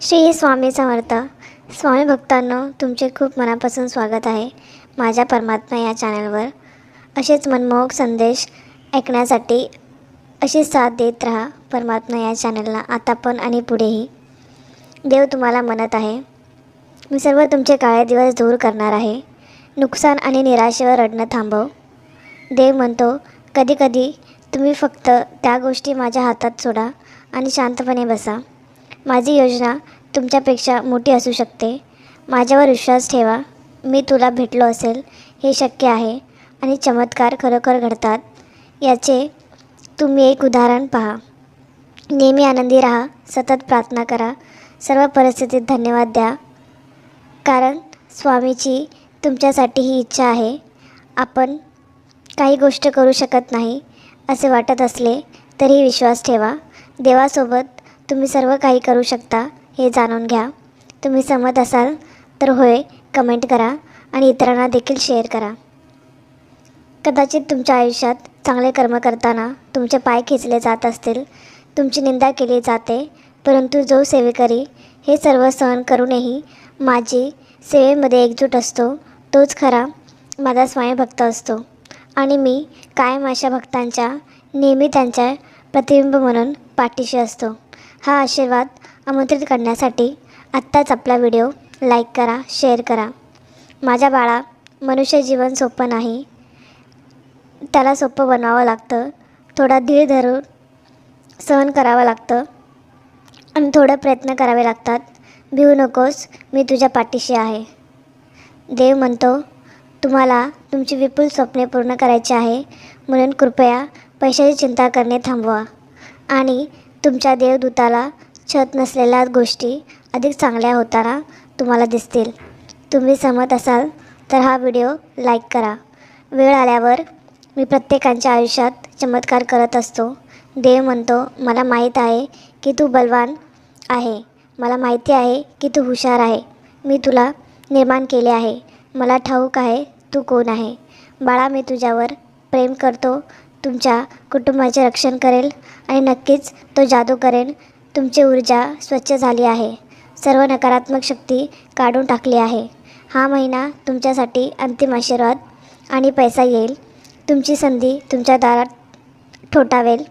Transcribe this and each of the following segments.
श्री स्वामी समर्थ. स्वामी भक्तांनो तुमचे खूप मनापासून स्वागत आहे माझ्या परमात्मा या चॅनलवर. असेच मनमोहक संदेश ऐकण्यासाठी अशी साथ देत राहा परमात्मा या चॅनलला आता पण आणि पुढेही. देव तुम्हाला म्हणत आहे मी सर्व तुमचे काळे दिवस दूर करणार आहे. नुकसान आणि निराशेवर रडणं थांबव. देव म्हणतो कधीकधी तुम्ही फक्त त्या गोष्टी माझ्या हातात सोडा आणि शांतपणे बसा. माझी योजना तुमच्यापेक्षा मोठी असू शकते. माझ्यावर विश्वास ठेवा. मी तुला भेटलो असेल हे शक्य आहे आणि चमत्कार खरोखर घडतात. याचे तुम्ही एक उदाहरण पहा. नेहमी आनंदी राहा सतत प्रार्थना करा सर्व परिस्थितीत धन्यवाद द्या. कारण स्वामीची तुमच्यासाठी ही इच्छा आहे. आपण काही गोष्ट करू शकत नाही असे वाटत असले तरीही विश्वास ठेवा. देवासोबत तुम्ही सर्व काही करू शकता हे जाणून घ्या. तुम्ही सहमत असाल तर होय कमेंट करा आणि इतरांना देखील शेअर करा. कदाचित तुमच्या आयुष्यात चांगले कर्म करताना तुमचे पाय खेचले जात असतील तुमची निंदा केली जाते परंतु जो सेवेकरी हे सर्व सहन करूनही माझी सेवेमध्ये एकजूट असतो तोच खरा माझा स्वयंभक्त असतो. आणि मी कायम अशा भक्तांच्या नेहमी त्यांच्या प्रतिबिंब म्हणून पाठीशी असतो. हा आशीर्वाद आमंत्रित करण्यासाठी आत्ताच आपला व्हिडिओ लाईक करा शेअर करा. माझ्या बाळा मनुष्य जीवन सोपं नाही. त्याला सोपं बनवावं लागतं. थोडा धीर धरून सहन करावं लागतं. आणि थोडं प्रयत्न करावे लागतात. भिवू नकोस मी तुझ्या पाठीशी आहे. देव म्हणतो तुम्हाला तुमची विपुल स्वप्ने पूर्ण करायची आहे. म्हणून कृपया पैशाची चिंता करणे थांबवा. आणि तुमच्या देवदूताला छत नसलेल्या गोष्टी अधिक चांगल्या होताना तुम्हाला दिसतील. तुम्ही सहमत असाल तर हा व्हिडिओ लाईक करा. वेळ आल्यावर मी प्रत्येकांच्या आयुष्यात चमत्कार करत असतो. देव म्हणतो मला माहीत आहे की तू बलवान आहे. मला माहिती आहे की तू हुशार आहे. मी तुला निर्माण केले आहे. मला ठाऊक आहे तू कोण आहे? बाळा मी तुझ्यावर प्रेम करतो. तुमच्या कुटुंबाचे रक्षण करेल आणि नक्कीच तो जादू करेन तुमची ऊर्जा स्वच्छ झाली आहे. सर्व नकारात्मक शक्ती काढून टाकली आहे. हा महिना तुमच्यासाठी अंतिम आशीर्वाद आणि पैसा येईल. तुमची संधी तुमच्या दारात ठोठावेल.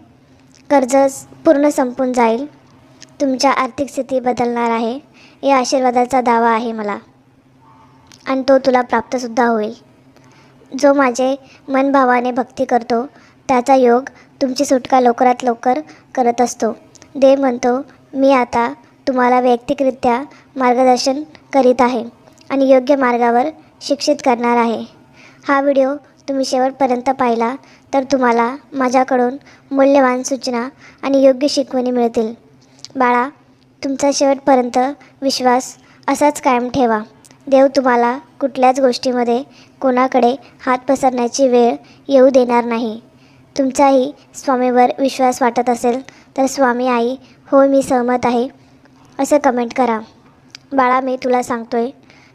कर्ज पूर्ण संपून जाईल. तुमच्या आर्थिक स्थिती बदलणार आहे. या आशीर्वादाचा दावा आहे मला. आणि तो तुला प्राप्तसुद्धा होईल. जो माझे मनभावाने भक्ती करतो त्याचा योग तुमची सुटका लवकरात लवकर करत असतो. देव म्हणतो मी आता तुम्हाला वैयक्तिकरित्या मार्गदर्शन करीत आहे आणि योग्य मार्गावर शिक्षित करणार आहे. हा व्हिडिओ तुम्ही शेवटपर्यंत पाहिला तर तुम्हाला माझ्याकडून मूल्यवान सूचना आणि योग्य शिकवणी मिळतील. बाळा तुमचा शेवटपर्यंत विश्वास असाच कायम ठेवा. देव तुम्हाला कुठल्याच गोष्टीमध्ये कोणाकडे हात पसरण्याची वेळ येऊ देणार नाही. तुमचाही स्वामीवर विश्वास वाटत असेल तर स्वामी आई हो मी सहमत आहे असं कमेंट करा. बाळा मी तुला सांगतोय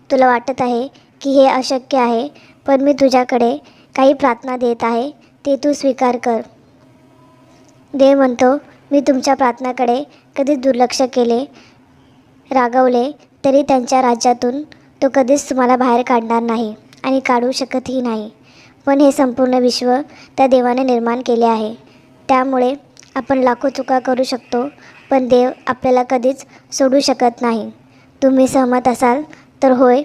तुला वाटत आहे की हे अशक्य आहे पण मी तुझ्याकडे काही प्रार्थना देत आहे ते तू स्वीकार कर. देव म्हणतो मी तुमच्या प्रार्थनाकडे कधीच दुर्लक्ष केले रागवले तरी त्यांच्या राज्यातून तो कधीच तुम्हाला बाहेर काढणार नाही आणि काढू शकतही नाही. पण हे संपूर्ण विश्व त्या देवाने निर्माण केले आहे. त्यामुळे आपण लाखो चुका करू शकतो पण देव आपल्याला कधीच सोडू शकत नाही. तुम्ही सहमत असाल तर होय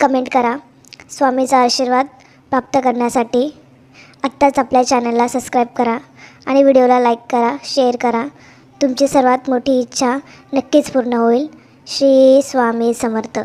कमेंट करा. स्वामीचा आशीर्वाद प्राप्त करण्यासाठी आत्ताच आपल्या चॅनलला सबस्क्राईब करा आणि व्हिडिओला लाईक करा शेअर करा. तुमची सर्वात मोठी इच्छा नक्कीच पूर्ण होईल. श्री स्वामी समर्थ.